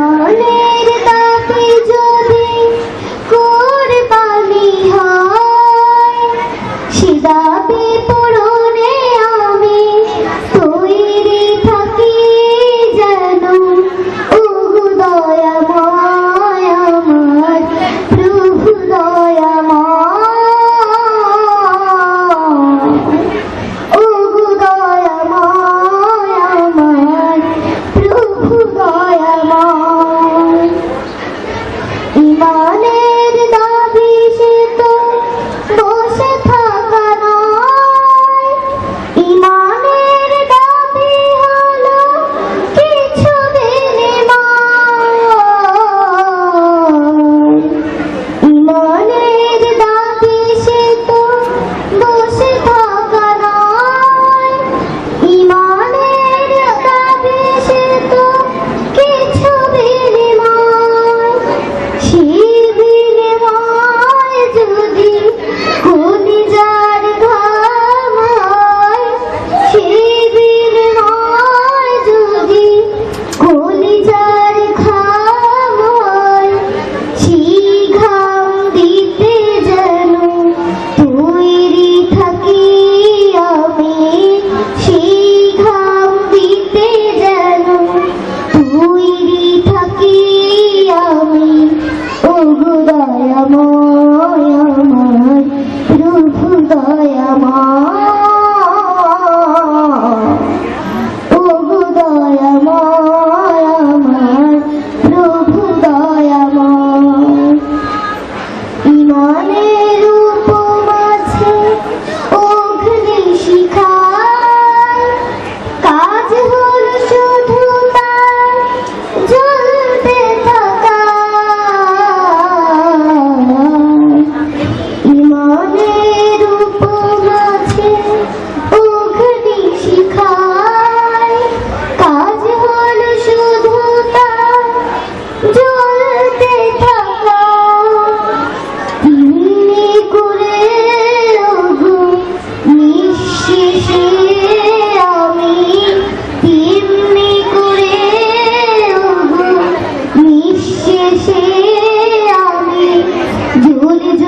মনে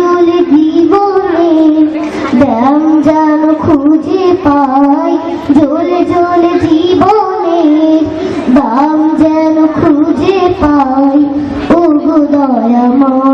মূল জীবনে দাম যেন খুঁজে পাই জ্বলে জল জীবনে। ব্যাম যেন খুঁজে পাই ও গো দয়াময়।